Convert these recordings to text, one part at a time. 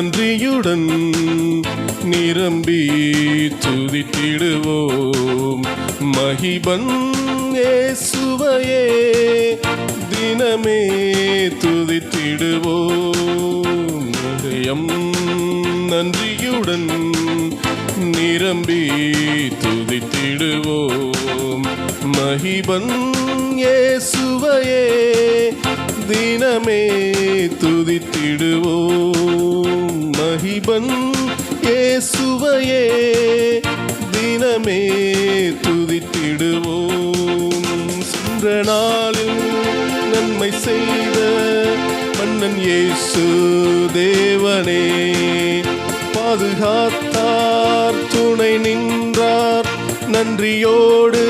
நன்றியுடன் நிரம்பி துதித்திடுவோம். மகிபன் சுவையே தினமே துதித்திடுவோம். இதயம் நன்றியுடன் நிரம்பி துதித்திடுவோம். மகிபன் சுவையே தினமே துதித்திடுவோம். மகிபன் இயேசுவையே தினமே துதித்திடுவோம். சென்ற நாளில் நன்மை செய்த மன்னன் இயேசு தேவனே பாதுகாத்தார் துணை நின்றார் நன்றியோடு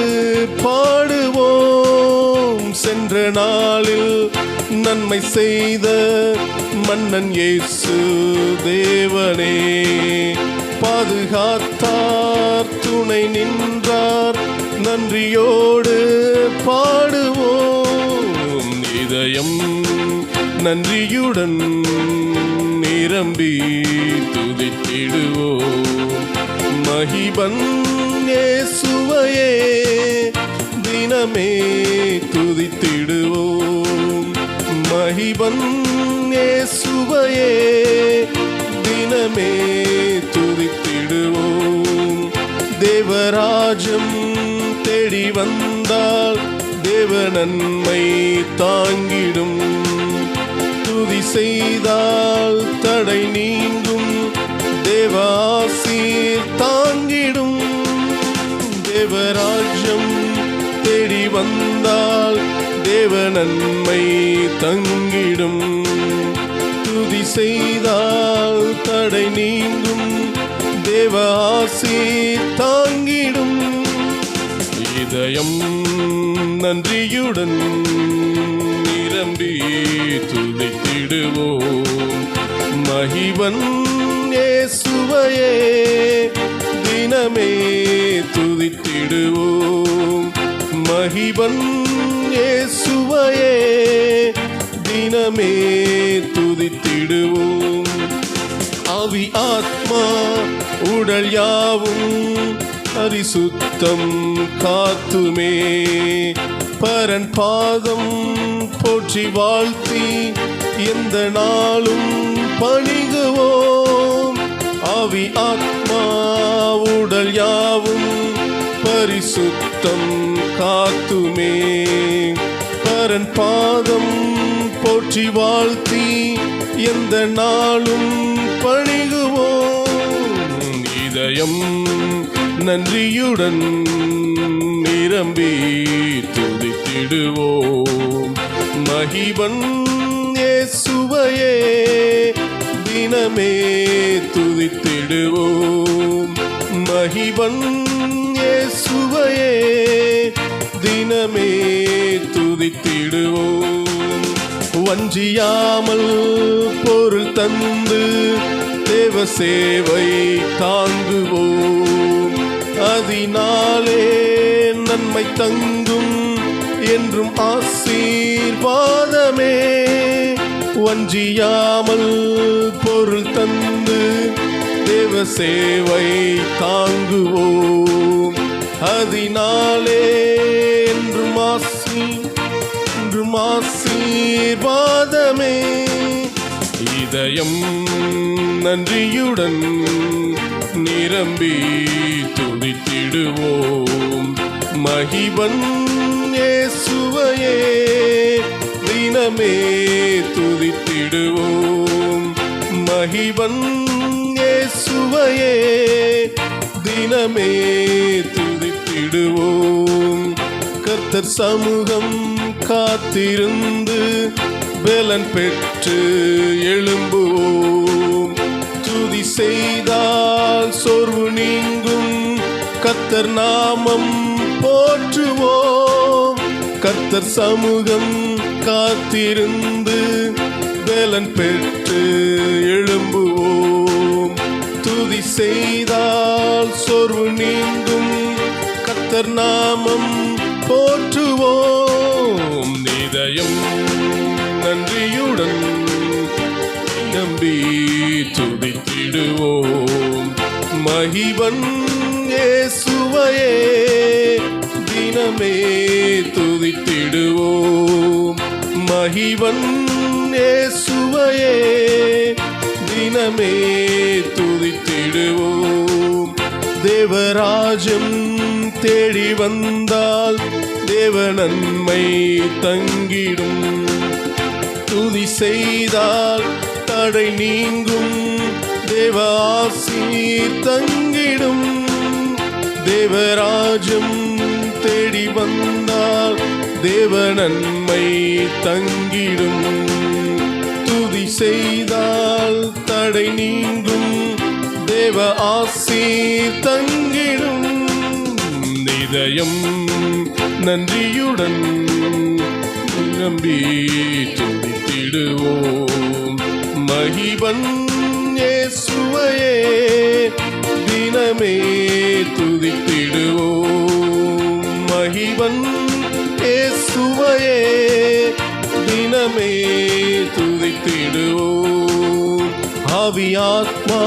பாடுவோம். சென்ற நாளில் நன்மை செய்த மன்னன் இயேசு தேவனே பாதுகாத்தார் துணை நின்றார் நன்றியோடு பாடுவோம். இதயம் நன்றியுடன் நிரம்பி துதித்திடுவோம். மகிபன் இயேசுவையே தினமே துதித்திடுவோம். மகிபன் சுவையே தினமே துதித்திடுவோம் தேவராஜம் தேடி வந்தால் தேவ நன்மை தாங்கிடும் துதி செய்தால் தடை நீங்கும் தேவாசீர் தாங்கிடும் தேவராஜ்யம் தேடி வந்தால் தேவ நன்மை தங்கும் தங்கிடும் துதி செய்தால் தடை நீங்கும். தேவ ஆசி தாங்கிடும். இதயம் நன்றியுடன் நிரம்பி துதித்திடுவோம். மகிவன் சுவையே தினமே துதித்திடுவோம். மகிவன் சுவையே தினமே துதித்திடுவோம். அவி ஆத்மா உடல் யாவும் பரிசுத்தம் காத்துமே. பரன் பாதம் போற்றி வாழ்த்தி எந்த நாளும் பணிகுவோம். அவி ஆத்மா உடல் யாவும் பரிசுத்தம் காத்துமே. பரன் பாதம் போற்றி வாழ்த்தி எந்த நாளும் பணிகுவோம். இதயம் நன்றியுடன் நிரம்பி துதித்திடுவோம். மகிபன் இயேசுவையே தினமே துதித்திடுவோம். மகிபன் இயேசுவையே தினமே துதித்திடுவோம். வஞ்சியாமல் பொருள் தந்து தேவ சேவை தாங்குவோம். அதனாலே நன்மை தங்கும் என்றும் ஆசீர்வாதமே. வஞ்சியாமல் பொருள் தந்து தேவ சேவை தாங்குவோம். அதனாலே என்றும் ஆசி என்றும் ஆசீர்வாதமே இதயம் நன்றியுடன் நிரம்பி துடித்திடுவோம் மகிபன் சுவையே தினமே துதித்திடுவோம். மகிபன் சுவையே தினமே துதித்திடுவோம். கர்த்தர் சமூகம் காத்திருந்து பலன் பெற்று எழும்புவோம். துதி செய்தால் சோர்வு நீங்கும். கர்த்தர் நாமம் போற்றுவோம். கர்த்தர் சமூகம் காத்திருந்து பலன் பெற்று எழும்புவோம். துதி செய்தால் சோர்வு நீங்கும். கர்த்தர் நாமம் போற்றுவோம். இதயம் நன்றியுடன் நம்பி துடித்திடுவோம் மகிவன் இயேசுவையே தினமே துதித்திடுவோம். மகிவன் இயேசுவையே தினமே துதித்திடுவோம். தேவராஜம் தேடி வந்தால் தேவ நன்மை தங்கிடும். துதி செய்தால் தடை நீங்கும். தேவாசி தங்கிடும். தேவராஜம் தேடி வந்தால் தேவ நன்மை தங்கிடும். துதி செய்தால் தடை நீங்கும். தேவ ஆசி தங்கிடும். இதயம் நன்றியுடன் நம்பி துதித்திடுவோம் மகிபன் சுவையே தினமே துதித்திடுவோம். மகிபன் சுவையே தினமே துதித்திடுவோம். ஆவியாத்மா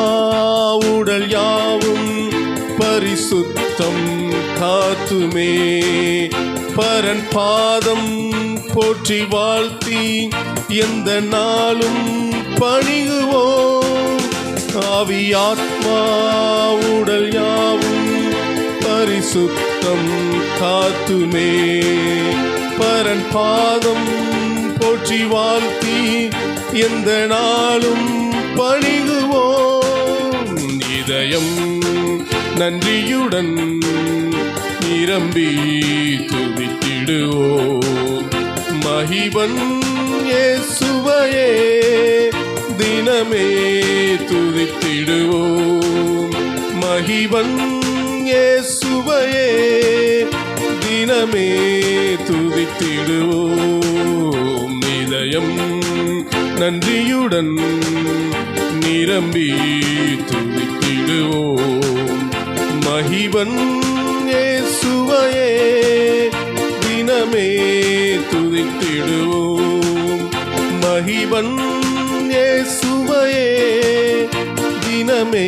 உடல் யாவும் பரிசுத்தம் காத்துமே பரன் பாதம் போற்றி வாழ்த்தி எந்த நாளும் பணிகுவோம் ஆத்மா உடல் யாவும் பரிசுத்தம் காத்துமே. பரன் பாதம் போற்றி வாழ்த்தி எந்த நாளும் பணிகுவோம் இதயம் நன்றியுடன் நிரம்பி துதித்திடுவோ மகிபன் சுவையே தினமே துதித்திடுவோ. மகிபன் சுவையே தினமே துதித்திடுவோ. இதயம் நன்றியுடன் நிரம்பி துதித்திடுவோம். மகிபன் கிருபையே தினமே துதித்திடுவோம். மகிபன் சுவையே தினமே